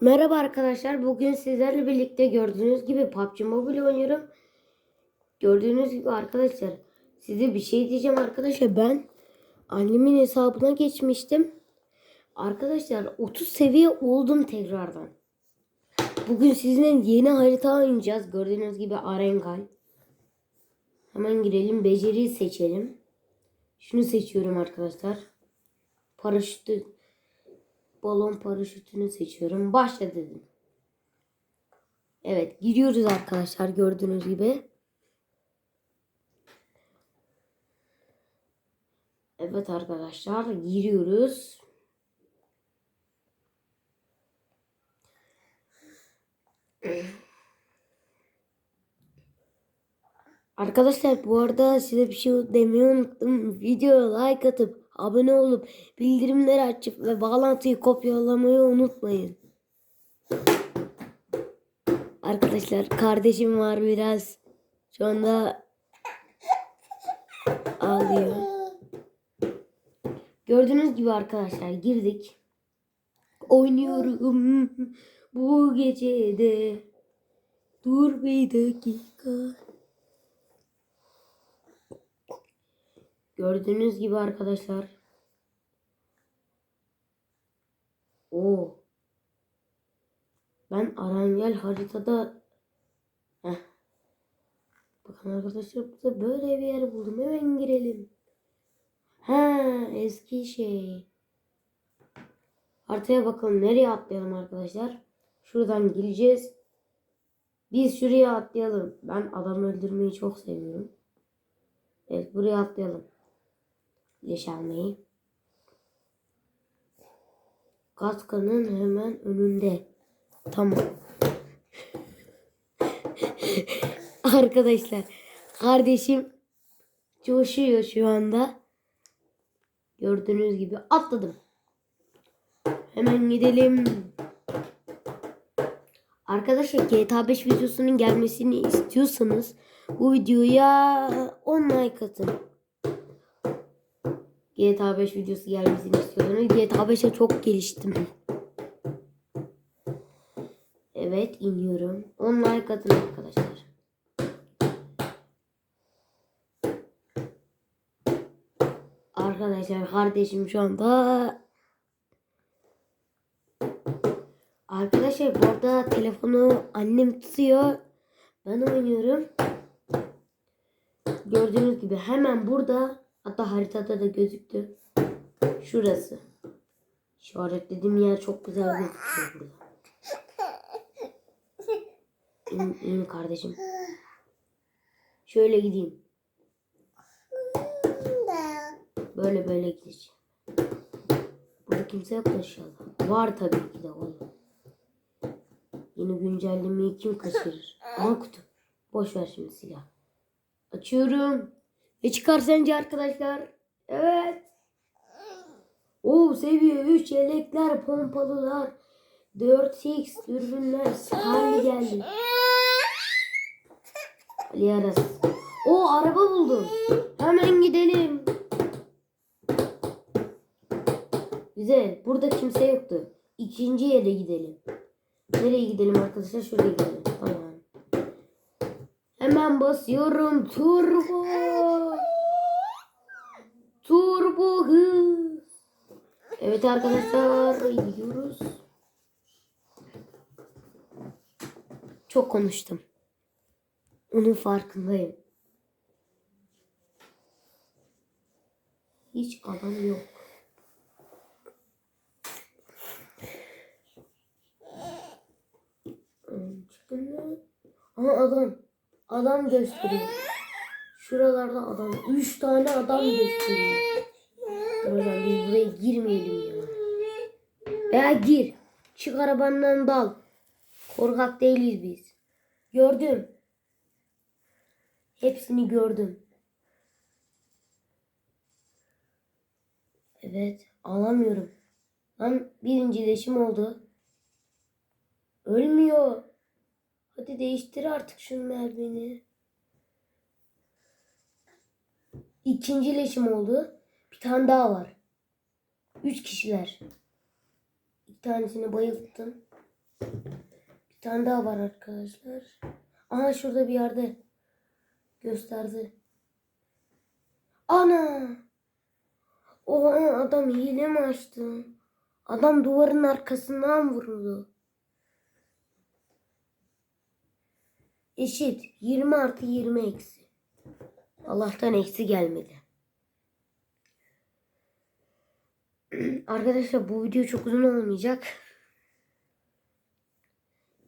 Merhaba arkadaşlar. Bugün sizlerle birlikte gördüğünüz gibi PUBG Mobile oynuyorum. Gördüğünüz gibi arkadaşlar size bir şey diyeceğim arkadaşlar. Ben annemin hesabına geçmiştim. Arkadaşlar 30 seviye oldum tekrardan. Bugün sizinle yeni harita oynayacağız. Gördüğünüz gibi Arengal. Hemen girelim. Beceriyi seçelim. Şunu seçiyorum arkadaşlar. Paraşütü balon paraşütünü seçiyorum. Başla dedim. Evet giriyoruz arkadaşlar gördüğünüz gibi. Evet arkadaşlar giriyoruz. Arkadaşlar bu arada size bir şey demeyi unuttum. Videoya like atıp abone olup bildirimleri açıp ve bağlantıyı kopyalamayı unutmayın. Arkadaşlar kardeşim var biraz. Şu anda ağlıyor. Gördüğünüz gibi arkadaşlar girdik. Oynuyorum bu gecede. Dur bir dakika. Gördüğünüz gibi arkadaşlar. O. Ben Arangel haritada Heh. Bakın arkadaşlar burada böyle bir yer buldum. Hemen girelim. Ha eski şey. Haritaya bakalım nereye atlayalım arkadaşlar. Şuradan gireceğiz. Biz şuraya atlayalım. Ben adam öldürmeyi çok seviyorum. Evet buraya atlayalım. Leş almayı. Kaskanın hemen önünde. Tamam. Arkadaşlar kardeşim coşuyor şu anda. Gördüğünüz gibi atladım. Hemen gidelim. Arkadaşlar GTA 5 videosunun gelmesini istiyorsanız bu videoya 10 like atın. GTA 5 videosu gelmesini istiyorsanız GTA 5'e çok geliştim. Evet iniyorum. 10 like atın arkadaşlar. Arkadaşlar kardeşim şu anda Arkadaşlar bu arada telefonu annem tutuyor. Ben oynuyorum. Gördüğünüz gibi hemen burada hatta haritada da gözüktü. Şurası. İşaretlediğim yer çok güzel gözüküyor burada. İn, in kardeşim. Şöyle gideyim. Böyle böyle gideceğim. Burada kimse yok inşallah. Var tabii ki de oğlum. Yeni güncellemeyi kim kaçırır? Ama kutu. Boş ver şimdi silah. Açıyorum. Ne çıkar sence arkadaşlar? Evet. Oo seviye 3 yelekler, pompalılar, 4x dürbünler, Scarly geldi. Ali Aras. O araba buldum. Hemen gidelim. Güzel. Burada kimse yoktu. İkinci yere gidelim. Nereye gidelim arkadaşlar? Şuraya gidelim. Tamam. Hemen basıyorum. Turbo. Hız. Evet arkadaşlar gidiyoruz. Çok konuştum. Onun farkındayım. Hiç adam yok. Çıkın. Ama adam. Adam gösteriyor. Şuralarda adam. Üç tane adam gösteriyor. Hocam biz buraya girmeyelim ya. Veya gir. Çık arabandan dal. Korkak değiliz biz. Gördüm. Hepsini gördüm. Evet. Alamıyorum. Lan birinci leşim oldu. Ölmüyor. Hadi değiştir artık şunu mermini. İkinci leşim oldu. Bir tane daha var. Üç kişiler. İki tanesini bayılttım. Bir tane daha var arkadaşlar. Aha şurada bir yerde gösterdi. Ana! Oha adam hile mi açtı? Adam duvarın arkasından vuruldu. Eşit 20 artı 20 eksi. Allah'tan eksi gelmedi. Arkadaşlar bu video çok uzun olmayacak.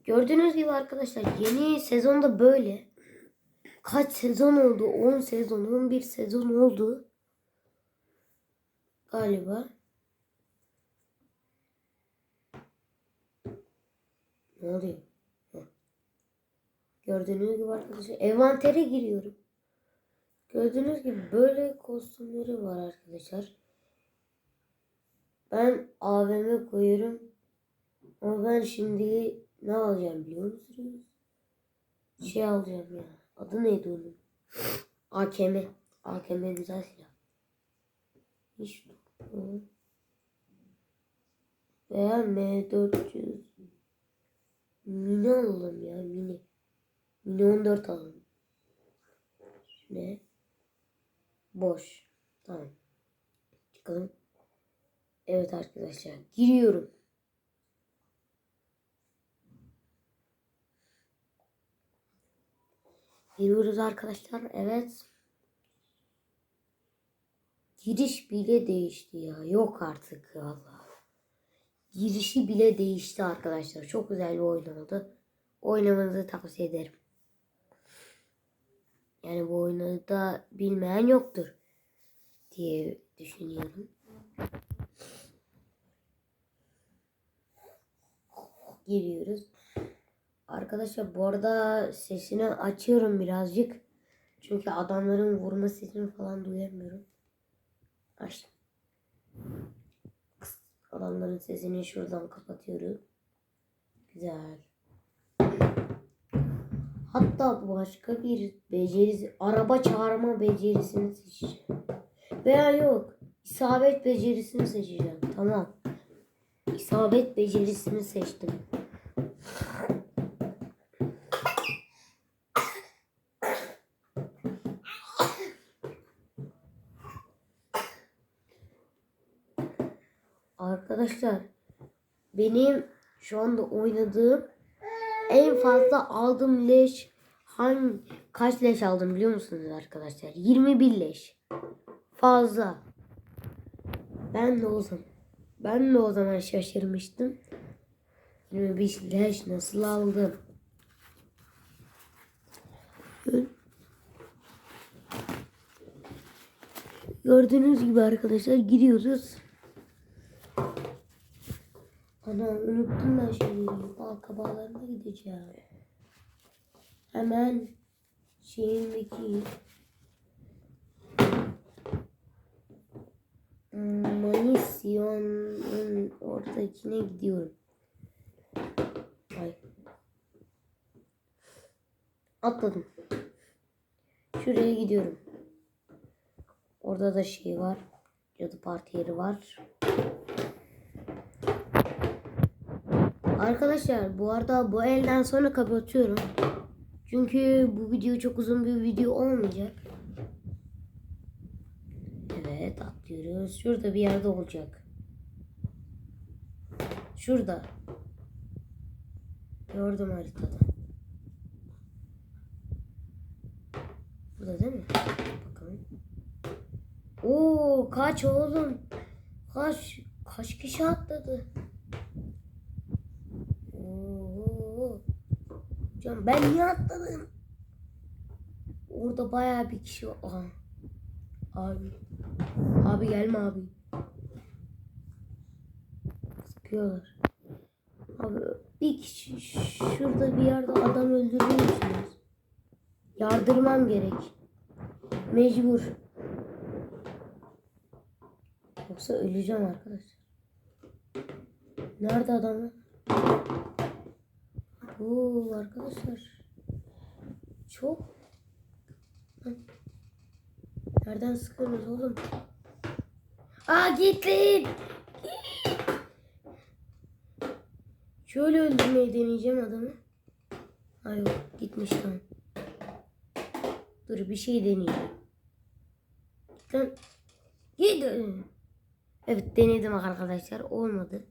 Gördüğünüz gibi arkadaşlar yeni sezonda böyle. Kaç sezon oldu? 10 sezon, 11 sezon oldu. Galiba. Ne oluyor? Gördüğünüz gibi arkadaşlar envantere giriyorum. Gördüğünüz gibi böyle kostümleri var arkadaşlar. Ben AVM koyuyorum. Ama ben şimdi ne alacağım biliyor musunuz? Şey alacağım ya. Adı neydi onun? AKM. AKM güzel silah. Hiç tutmuyor. Veya M400. Mini alalım ya mini. Mini 14 alalım. Ne? Boş. Tamam. Çıkalım. Evet arkadaşlar. Giriyorum. Giriyoruz arkadaşlar. Evet. Giriş bile değişti ya. Yok artık valla. Girişi bile değişti arkadaşlar. Çok güzel bir oyun oldu. Oynamanızı tavsiye ederim. Yani bu oyunu da bilmeyen yoktur diye düşünüyorum. Giriyoruz. Arkadaşlar bu arada sesini açıyorum birazcık. Çünkü adamların vurma sesini falan duyamıyorum. Açtım. Adamların sesini şuradan kapatıyorum. Güzel. Hatta başka bir becerisi, araba çağırma becerisini seçeceğim. Veya yok, isabet becerisini seçeceğim. Tamam. İsabet becerisini seçtim. Arkadaşlar benim şu anda oynadığım en fazla aldığım leş hangi kaç leş aldım biliyor musunuz arkadaşlar? 21 leş. Fazla. Ben de o zaman ben de o zaman şaşırmıştım. 21 leş nasıl aldım? Gördüğünüz gibi arkadaşlar gidiyoruz. Ana unuttum ben şeyi. Bal kabağlarına gideceğim. Hemen şeyindeki hmm, Manisyon'un oradakine gidiyorum. Ay. Atladım. Şuraya gidiyorum. Orada da şey var. Cadı parti yeri var. Arkadaşlar bu arada bu elden sonra kapatıyorum. Çünkü bu video çok uzun bir video olmayacak. Evet atlıyoruz. Şurada bir yerde olacak. Şurada. Gördüm haritada. Burada değil mi? Bakalım. Oo kaç oğlum? Kaç kaç kişi atladı? Oo. Hocam ben niye atladım? Orada bayağı bir kişi var. Aha. Abi. Abi gelme abi. Sıkıyorlar. Abi bir kişi şurada bir yerde adam öldürüyorsunuz. Yardırmam gerek. Mecbur. Yoksa öleceğim arkadaşlar. Nerede adamlar? Oo arkadaşlar. Çok. Nereden sıkıyorsunuz oğlum? Aa gittin. Şöyle öldürmeyi deneyeceğim adamı. Ay yok gitmiş tamam. Dur bir şey deneyeceğim. Lan git. Evet denedim arkadaşlar olmadı.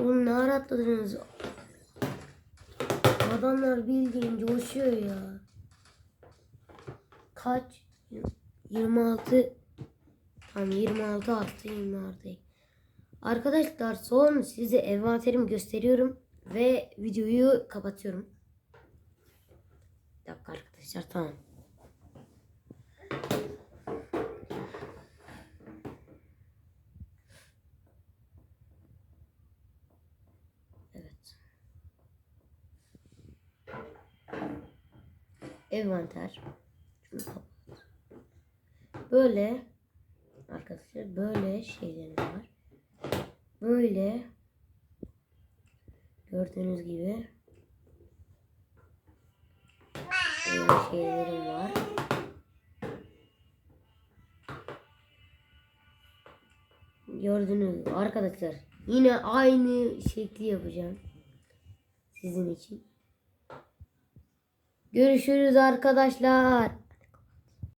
Oğlum ne ara atladınız? Adamlar bildiğin coşuyor ya. Kaç? 26 Tamam 26 artı 26. Arkadaşlar son size envanterimi gösteriyorum ve videoyu kapatıyorum. Bir dakika arkadaşlar tamam. Evet. Envanter. Böyle arkadaşlar böyle şeyler var. Böyle gördüğünüz gibi böyle şeylerim var. Gördüğünüz arkadaşlar yine aynı şekli yapacağım sizin için. Görüşürüz arkadaşlar.